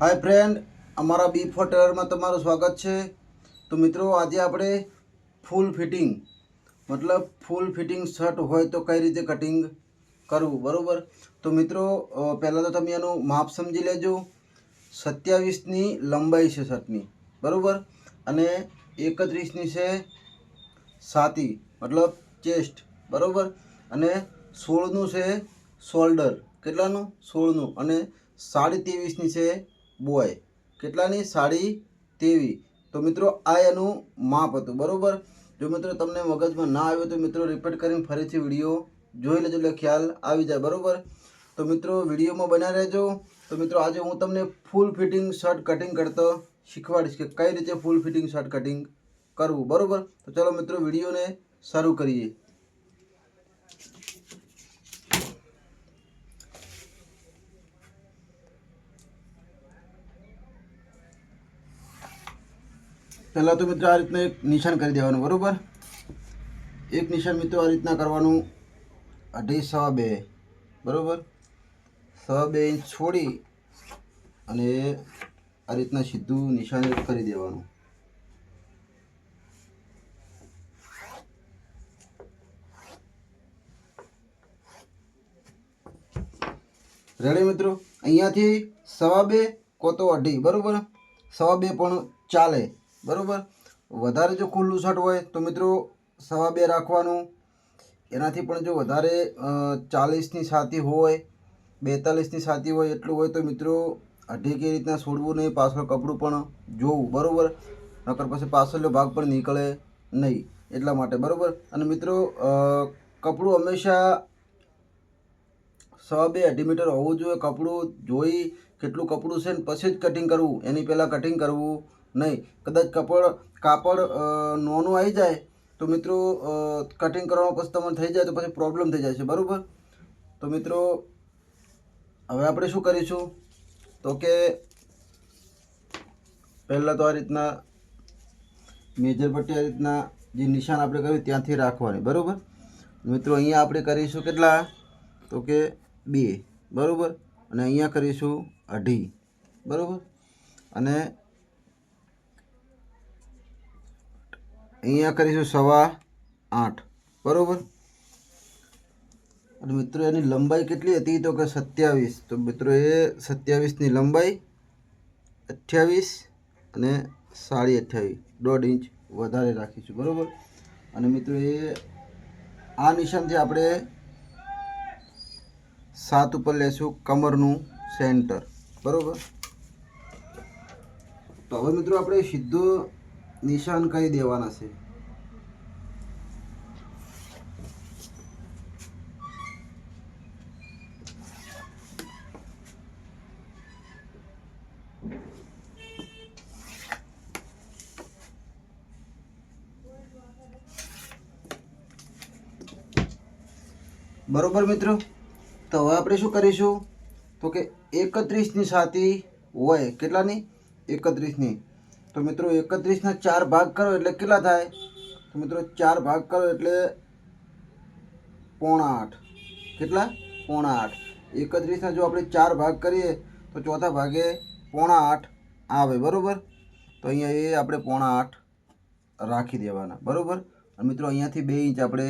હાય friend અમારા બી four ટેલરમાં તમારું સ્વાગત છે. તો મિત્રો, આજે આપણે ફૂલ ફિટિંગ મતલબ ફૂલ ફિટિંગ શર્ટ હોય તો કઈ રીતે કટિંગ કરવું, બરાબર? તો મિત્રો પહેલાં તો તમે એનું માપ સમજી લેજો. સત્યાવીસની લંબાઈ છે શર્ટની, બરાબર? અને એકત્રીસની છે સાતી, મતલબ ચેસ્ટ બરાબર? અને સોળનું છે શોલ્ડર કેટલાનું? સોળનું. અને સાડી ત્રેવીસની છે બોય કેટલાની સાડી તેવી. તો મિત્રો, આ એનું માપ હતું. બરાબર? જો મિત્રો તમને મગજમાં ના આવ્યું તો મિત્રો રિપીટ કરીને ફરીથી વીડિયો જોઈ લેજો, એટલે ખ્યાલ આવી જાય. બરાબર? તો મિત્રો, વિડીયોમાં બન્યા રહેજો. તો મિત્રો, આજે હું તમને ફૂલ ફિટિંગ શર્ટ કટિંગ કરતો શીખવાડીશ કે કઈ રીતે ફૂલ ફિટિંગ શર્ટ કટિંગ કરવું. બરાબર? તો ચલો મિત્રો, વિડીયોને શરૂ કરીએ. પહેલાં તો મિત્રો આ રીતના એક નિશાન કરી દેવાનું, બરાબર? એક નિશાન મિત્રો આ રીતના કરવાનું, અઢી સવા બે, બરાબર? સવા બે ઇંચ છોડી અને આ રીતના સીધું નિશાન કરી દેવાનું. રેડી મિત્રો? અહીંયાથી સવા બે, કોતો અઢી, બરાબર? સવા બે પણ ચાલે. બરાબર? વધારે જો ખુલ્લું શર્ટ હોય તો મિત્રો સવા બે રાખવાનું. એનાથી પણ જો વધારે ચાલીસની છાતી હોય, બેતાલીસની છાતી હોય એટલું હોય તો મિત્રો અઢી કે રીતના છોડવું નહીં, પાછળ કપડું પણ જોવું, બરાબર? નકર પછી પાછળનો ભાગ પણ નીકળે નહીં, એટલા માટે, બરાબર? અને મિત્રો કપડું હંમેશા સવા બે અઢી મીટર હોવું જોઈએ. કપડું જોઈ કેટલું કપડું છે ને પછી જ કટિંગ કરવું. એની પહેલાં કટિંગ કરવું. નહીં, કદાચ કપડ, કાપડ નોનું આવી જાય, તો મિત્રો કટિંગ કરવામાં પછી તમને થઈ જાય તો પછી પ્રોબ્લેમ થઈ જાય છે, બરાબર? તો મિત્રો, હવે આપણે શું કરીશું? તો કે, પહેલાં તો આ રીતના મેજર પટ્ટી આ રીતના જે નિશાન આપણે કર્યું ત્યાંથી રાખવાની, બરાબર? મિત્રો, અહીંયા આપણે કરીશું કેટલા? તો કે બે, બરાબર? અને અહીંયા કરીશું અઢી, બરાબર? અને અહીંયા કરીશું સવા આઠ. બરાબર? અને મિત્રો, એની લંબાઈ કેટલી હતી તો કે સત્યાવીસ? તો મિત્રો, એ સત્યાવીસની લંબાઈ અઠ્યાવીસ અને સાડી અઠ્યાવીસ. દોઢ ઇંચ વધારે રાખીશું, બરાબર? અને મિત્રો, એ આ નિશાનથી આપણે સાત ઉપર લેશું કમરનું સેન્ટર, બરાબર? તો હવે મિત્રો, આપણે સીધું નિશાન કહી દેવાના છે. બરોબર મિત્રો, તો હવે આપણે શું કરીશું? તો કે એકત્રીસની સાથી હોય, કેટલાની? એકત્રીસની. તો મિત્રો એકત્રીસના ચાર ભાગ કરો એટલે કેટલા થાય? તો મિત્રો ચાર ભાગ કરો એટલે પોણા આઠ. કેટલા? પોણા આઠ. એકત્રીસના જો આપણે ચાર ભાગ કરીએ, તો ચોથા ભાગે પોણા આઠ આવે, બરાબર? તો અહીંયા એ આપણે પોણા આઠ રાખી દેવાના, બરાબર? અને મિત્રો અહીંયાથી બે ઇંચ આપણે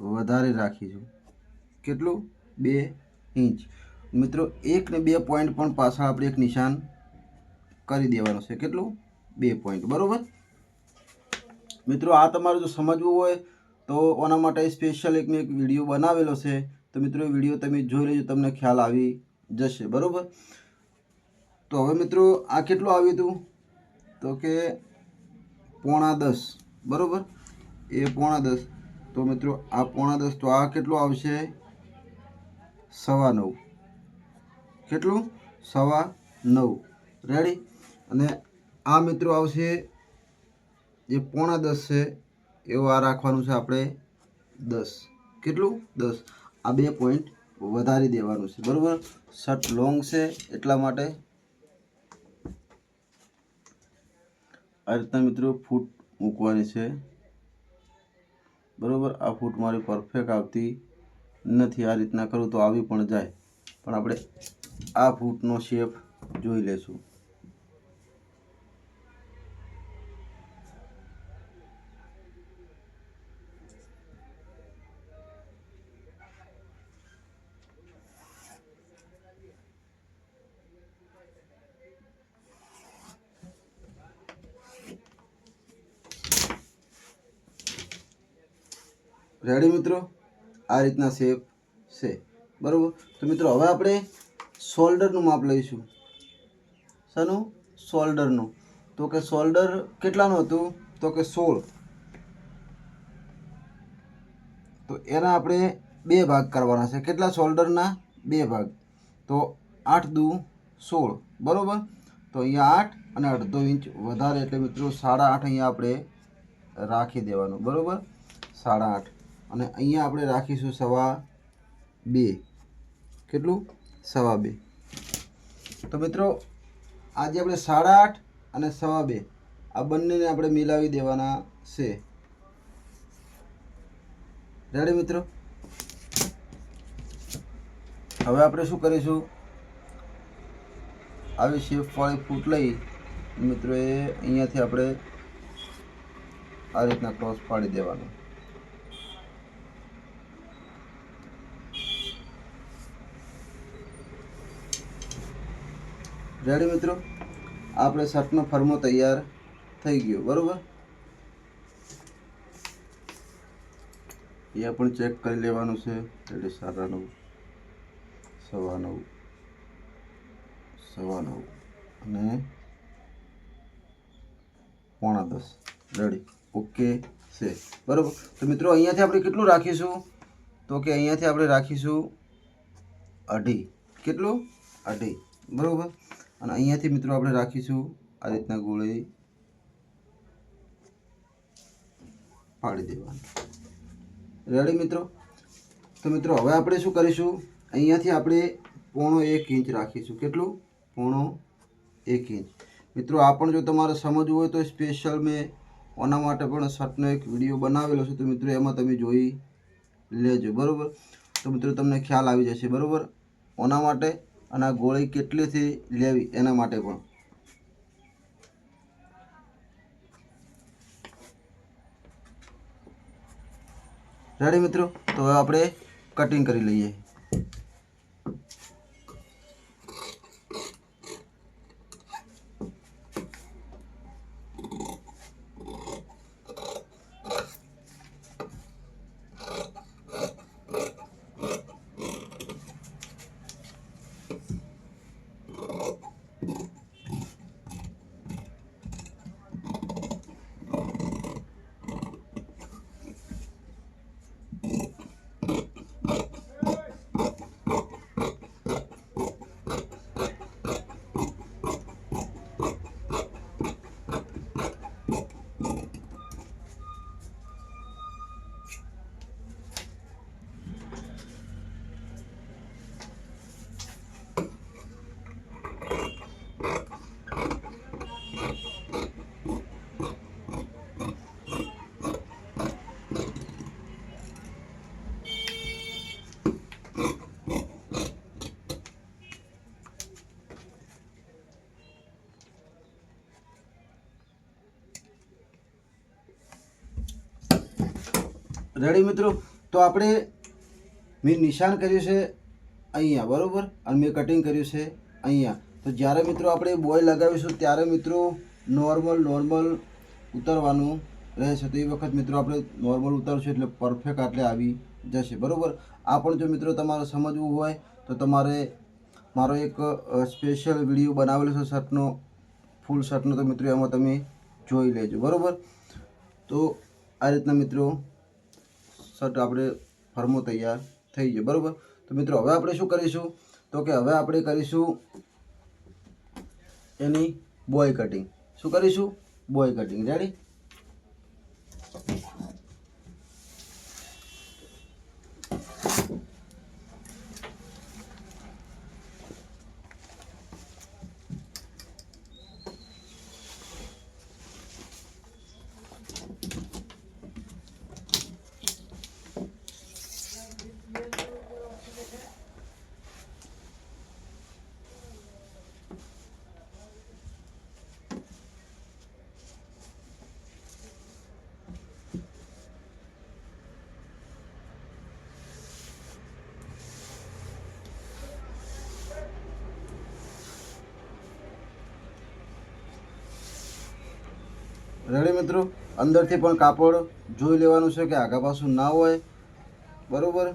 વધારે રાખીશું. કેટલું? બે ઇંચ. મિત્રો એક ને બે પોઈન્ટ પણ પાછળ આપણે એક નિશાન કરી દેવાનું છે. કેટલું? બે પોઈન્ટ બરાબર? મિત્રો, આ તમારે જો સમજવું હોય, તો આના માટે સ્પેશિયલ એક મેં એક વીડિયો બનાવેલો છે. તો મિત્રો, એ વીડિયો તમે જોઈ લેજો, તમને ખ્યાલ આવી જશે. બરાબર? તો હવે મિત્રો, આ કેટલું આવ્યું હતું? તો કે પોણા દસ. બરાબર? એ પોણા દસ. તો મિત્રો, આ પોણા દસ, તો આ કેટલું આવશે? સવા નવ. કેટલું? સવા નવ. રેડી અને આ મિત્રો આવશે જે પોણા દસ છે, એવો આ રાખવાનું છે આપણે દસ. કેટલું? દસ. આ બે પોઈન્ટ વધારી દેવાનું છે, બરાબર? શર્ટ લોંગ છે, એટલા માટે. આ રીતના મિત્રો ફૂટ મૂકવાની છે. બરાબર? આ ફૂટ મારી પરફેક્ટ આવતી નથી, આ રીતના કરું તો આવી પણ જાય. પણ આપણે આ ફૂટનો શેપ જોઈ લેશું રેડી મિત્રો? આ રીતના શેપ છે. બરાબર? તો મિત્રો હવે આપણે શોલ્ડરનું માપ લઈશું. શાનું? શોલ્ડરનું તો કે શોલ્ડર કેટલાનું હતું? તો કે સોળ. તો એના આપણે બે ભાગ કરવાના છે. કેટલા શોલ્ડરના બે ભાગ. તો આઠ દુ સોળ. બરાબર? તો અહીંયા આઠ અને અડધો ઇંચ વધારે એટલે મિત્રો સાડા આઠ અહીંયા આપણે રાખી દેવાનું. બરાબર? સાડા આઠ. અને અહીંયા આપણે રાખીશું સવા બે. કેટલું? સવા બે. તો મિત્રો, આજે આપણે સાડા આઠ અને સવા બે. આ બંનેને આપણે મિલાવી દેવાના છે. રેડી મિત્રો? હવે આપણે શું કરીશું? આવી શેપવાળી ફૂટ લઈ મિત્રો એ અહીંયાથી આપણે આ રીતના ક્રોસ પાડી દેવાનું. રેડી મિત્રો? આપણે શર્ટનો ફર્મો તૈયાર થઈ ગયો, બરાબર? એ પણ ચેક કરી લેવાનું છે. રેડી, સાડા નવ, સવા નવ સવા નવ અને પોણા દસ. રેડી, ઓકે છે. બરાબર? તો મિત્રો, અહીંયાથી આપણે કેટલું રાખીશું? તો કે અહીંયાથી આપણે રાખીશું અઢી. કેટલું? અઢી. બરાબર? અને અહીંયાથી મિત્રો આપણે રાખીશું આ રીતના ગોળી પાડી દેવાની. રેડી મિત્રો? તો મિત્રો હવે આપણે શું કરીશું? અહીંયાથી આપણે પોણો એક ઇંચ રાખીશું. કેટલું? પોણો એક ઇંચ. મિત્રો આ પણ જો તમારે સમજવું હોય તો સ્પેશિયલ મેં ઓના માટે પણ શર્ટનો એક વીડિયો બનાવેલો છે. તો મિત્રો એમાં તમે જોઈ લેજો. બરાબર? તો મિત્રો તમને ખ્યાલ આવી જશે. બરાબર? ઓના માટે અને આ ગોળી કેટલીથી લેવી એના માટે પણ. રેડી મિત્રો? તો હવે આપણે કટિંગ કરી લઈએ. રેડી મિત્રો? તો આપણે મેં નિશાન કર્યું છે અહીંયા, બરાબર? અને મેં કટિંગ કર્યું છે અહીંયા. તો જ્યારે મિત્રો આપણે બોય લગાવીશું, ત્યારે મિત્રો નોર્મલ નોર્મલ ઉતારવાનું રહેશે તો એ વખત મિત્રો આપણે નોર્મલ ઉતારશું એટલે પરફેક્ટ આટલે આવી જશે, બરાબર? આ પણ જો મિત્રો તમારે સમજવું હોય, તો તમારે મારો એક સ્પેશિયલ વીડિયો બનાવેલો છે શર્ટનો ફૂલ શર્ટનો. તો મિત્રો એમાં તમે જોઈ લેજો, બરાબર? તો આ રીતના મિત્રો શર્ટ આપણે ફર્મો તૈયાર થઈ ગયો. બરાબર? તો મિત્રો, હવે આપણે શું કરીશું? તો કે હવે આપણે કરીશું એની બોય કટિંગ શું કરીશું? બોય કટિંગ રેડી રેડી મિત્રો? અંદરથી પણ કાપડ જોઈ લેવાનું છે કે આગા પાછું ના હોય. બરાબર?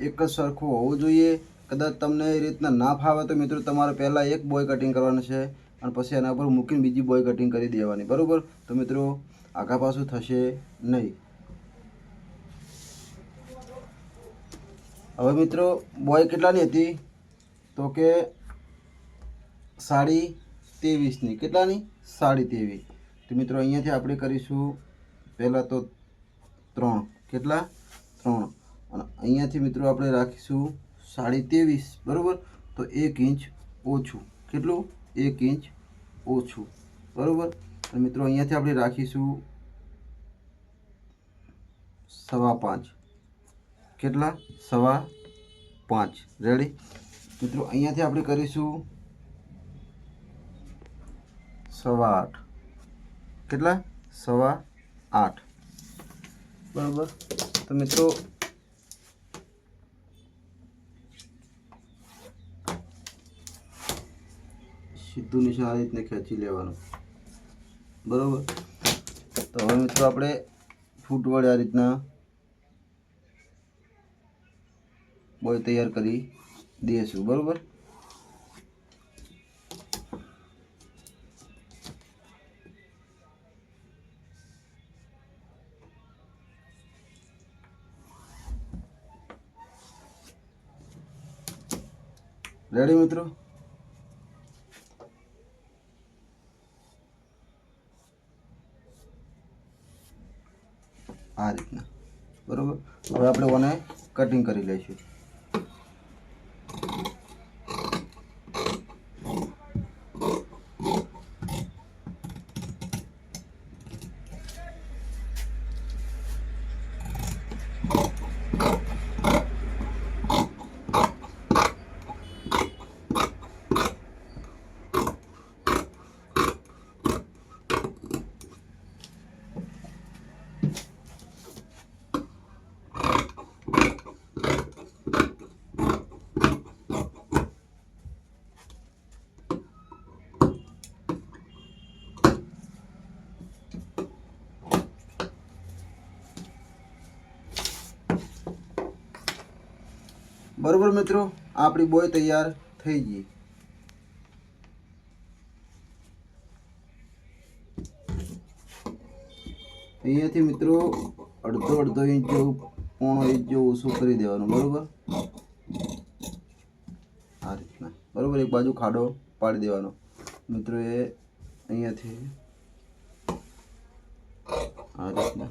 એક જ સરખું હોવું જોઈએ. કદાચ તમને એ રીતના ના ફાવે તો મિત્રો તમારે પહેલાં એક બોય કટિંગ કરવાનું છે અને પછી એના પર મૂકીને બીજી બોય કટિંગ કરી દેવાની. બરાબર? તો મિત્રો, આગા પાછું થશે નહીં. હવે મિત્રો બોય કેટલાની હતી? તો કે સાડી ત્રેવીસની. કેટલાની? સાડી ત્રેવીસ. તો મિત્રો, અહીંયાથી આપણે કરીશું પહેલાં તો ત્રણ. કેટલા? ત્રણ. અને અહીંયાથી મિત્રો આપણે રાખીશું સાડી ત્રેવીસ, બરાબર? તો એક ઇંચ ઓછું. કેટલું? એક ઇંચ ઓછું. બરાબર? અને મિત્રો, અહીંયાથી આપણે રાખીશું સવા પાંચ. કેટલા? સવા પાંચ. રેડી મિત્રો, અહીંયાથી આપણે કરીશું સવા આઠ. કેટલા? સવા આઠ. બરાબર. તો મિત્રો, સીધું નિશાન આ રીતને ખેંચી લેવાનું. બરાબર? તો હવે મિત્રો આપણે ફૂટ વડે આ રીતના બોય તૈયાર કરી દઈશું. બરાબર? રેડી મિત્રો? આ રીતના. બરોબર? હવે આપણે ઓને કટિંગ કરી લઈશું. બરોબર મિત્રો? આપણી બોય તૈયાર થઈ ગઈ. અહીંયાથી મિત્રો અડધો અડધો ઇંચ જેવું પોણો ઇંચ જેવું ઓછું કરી દેવાનું, બરોબર? આ રીતના. બરોબર? એક બાજુ ખાડો પાડી દેવાનો. મિત્રો એ અહીંયાથી આ રીતના.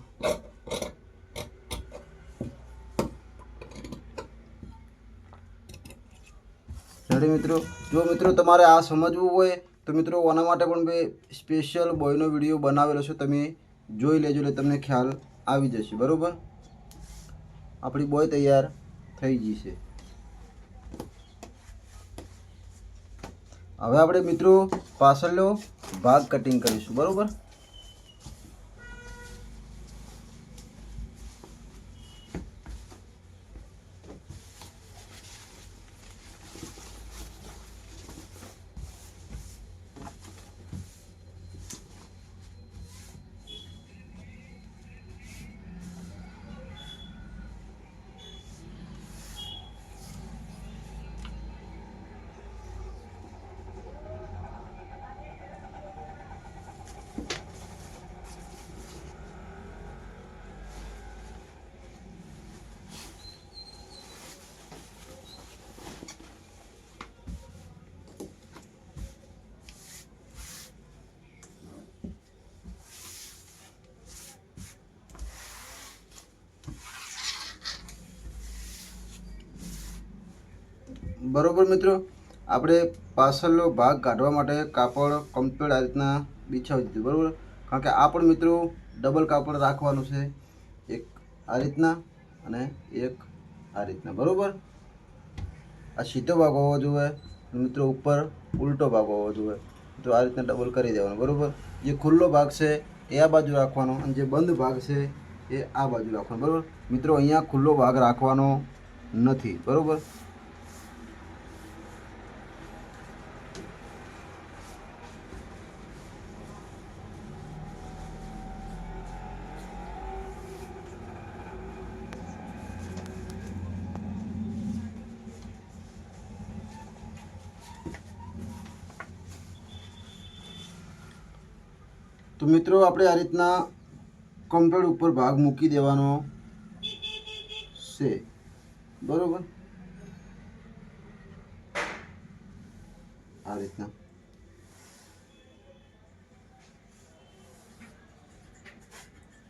રેડી મિત્રો, જો મિત્રો તમારે આ સમજવું હોય, તો મિત્રો આના માટે પણ મેં સ્પેશિયલ બોયનો વીડિયો બનાવેલો છે, તમે જોઈ લેજો, એટલે તમને ખ્યાલ આવી જશે, બરાબર? આપણી બોય તૈયાર થઈ છે. હવે આપણે મિત્રો પાછળનો ભાગ કટિંગ કરીશું, બરાબર? બરોબર મિત્રો, આપણે પાછળનો ભાગ કાઢવા માટે કાપડ કમ્પ્લીટ આ રીતના બિછાવી દીધું, બરાબર? કારણ કે આ પણ મિત્રો ડબલ કાપડ રાખવાનું છે, એક આ રીતના અને એક આ રીતના, બરાબર? આ સીધો ભાગ હોવો જોઈએ, મિત્રો ઉપર ઉલટો ભાગ હોવો જોઈએ તો આ રીતના ડબલ કરી દેવાનો, બરાબર? જે ખુલ્લો ભાગ છે એ આ બાજુ રાખવાનો અને જે બંધ ભાગ છે એ આ બાજુ રાખવાનો, બરાબર? મિત્રો, અહીંયા ખુલ્લો ભાગ રાખવાનો નથી, બરોબર? તો મિત્રો આપણે આ રીતના કમ્પ્લેટ ઉપર ભાગ મૂકી દેવાનો છે. બરોબર? આ રીતના.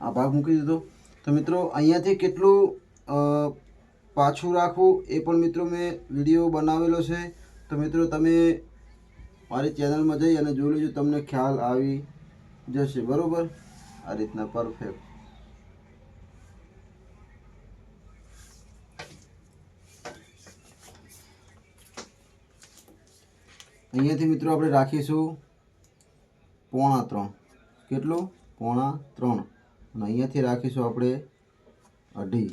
આ ભાગ મૂકી દીધો. તો મિત્રો અહીંયાથી કેટલું પાછું રાખવું એ પણ મિત્રો મેં વીડિયો બનાવેલો છે. તો મિત્રો તમે મારી ચેનલમાં જઈ અને જોઈ લેજો, તમને ખ્યાલ આવી જશે, બરોબર? આ રીતના પરફેક્ટ અહીંયાથી મિત્રો આપણે રાખીશું પોણા ત્રણ. કેટલું? પોણા ત્રણ. અને અહીંયાથી રાખીશું આપણે અઢી.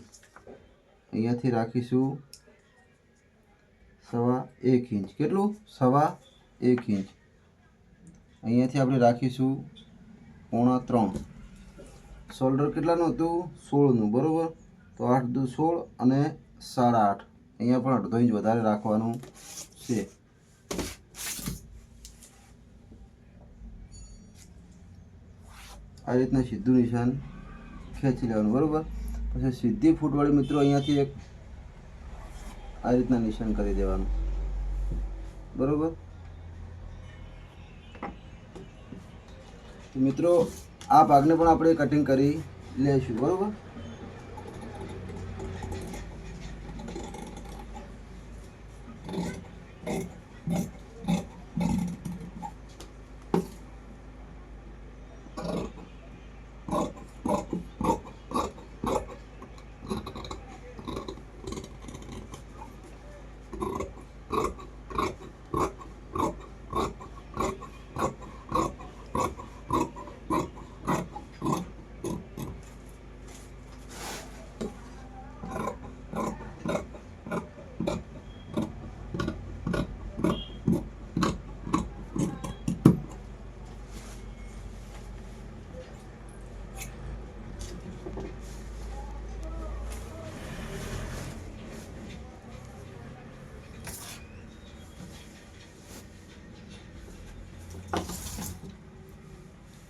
અહીંયાથી રાખીશું સવા એક ઇંચ. કેટલું? સવા એક ઇંચ. અહીંયાથી આપણે રાખીશું પોણા ત્રણ. શોલ્ડર કેટલાનું હતું? સોળનું, બરાબર? તો આઠ દુ, સોળ અને સાડા આઠ. અહીંયા પણ અડધો ઇંચ વધારે રાખવાનું છે. આ રીતના સીધું નિશાન ખેંચી લેવાનું, બરાબર? પછી સીધી ફૂટવાળી મિત્રો અહીંયાથી એક આ રીતના નિશાન કરી દેવાનું. બરાબર? તો મિત્રો આ ભાગને પણ આપણે કટિંગ કરી લઈશું બરાબર?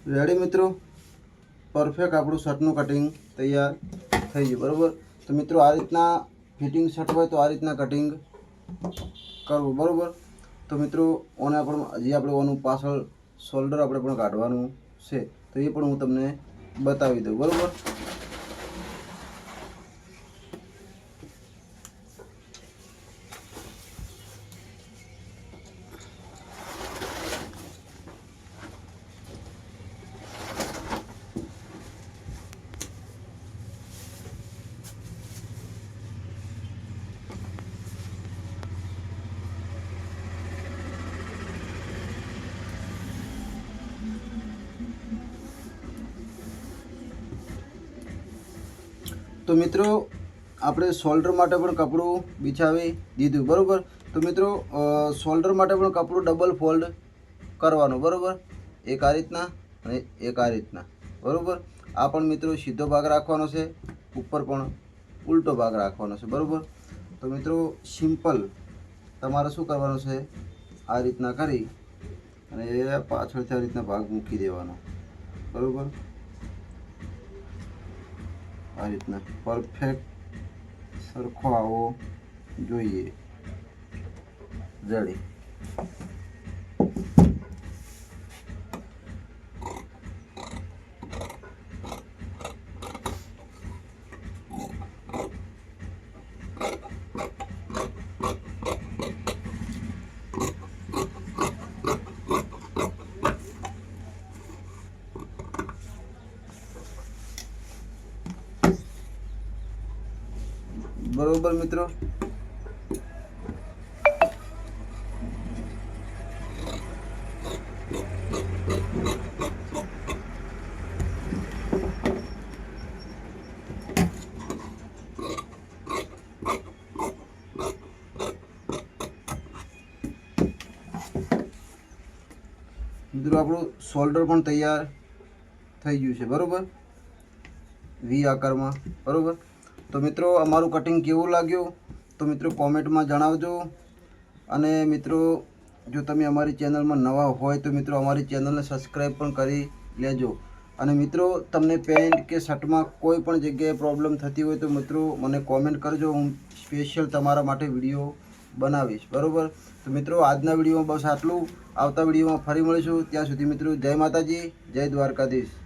રેડી મિત્રો? પરફેક્ટ આપણું શર્ટનું કટિંગ તૈયાર થઈ ગયું, બરાબર? તો મિત્રો, આ રીતના ફિટિંગ શર્ટ હોય તો આ રીતના કટિંગ કરવું, બરાબર? તો મિત્રો, ઓને પણ હજી આપણે ઓનું પાછળ શોલ્ડર આપણે પણ કાઢવાનું છે, તો એ પણ હું તમને બતાવી દઉં, બરાબર? મિત્રો, આપણે શોલ્ડર માટે પણ કપડું બિછાવી દીધું, બરાબર? તો મિત્રો શોલ્ડર માટે પણ કપડું ડબલ ફોલ્ડ કરવાનું, બરાબર? એક આ રીતના અને એક આ રીતના, બરાબર? આ પણ મિત્રો સીધો ભાગ રાખવાનો છે, ઉપર પણ ઉલટો ભાગ રાખવાનો છે, બરાબર? તો મિત્રો સિમ્પલ તમારે શું કરવાનું છે? આ રીતના કરી અને પાછળથી આ રીતના ભાગ મૂકી દેવાનો, બરાબર? આ રીતના પરફેક્ટ સરખો આવો જોઈએ. જડી. બરોબર મિત્રો? મિત્રો આપણું શોલ્ડર પણ તૈયાર થઈ ગયું છે બરોબર? વી આકારમાં બરોબર? તો મિત્રો, અમારું કટિંગ કેવું લાગ્યું? તો મિત્રો કોમેન્ટમાં જણાવજો. અને મિત્રો, જો તમે અમારી ચેનલમાં નવા હોય, તો મિત્રો, અમારી ચેનલને સબસ્ક્રાઈબ પણ કરી લેજો. અને મિત્રો, તમને પેન્ટ કે શર્ટમાં કોઈ પણ જગ્યાએ પ્રોબ્લેમ થતી હોય, તો મિત્રો, મને કોમેન્ટ કરજો. હું સ્પેશિયલ તમારા માટે વીડિયો બનાવીશ. બરાબર? તો મિત્રો, આજના વિડીયોમાં બસ આટલું. આવતા વિડીયોમાં ફરી મળીશું. ત્યાં સુધી મિત્રો, જય માતાજી, જય દ્વારકાધીશ.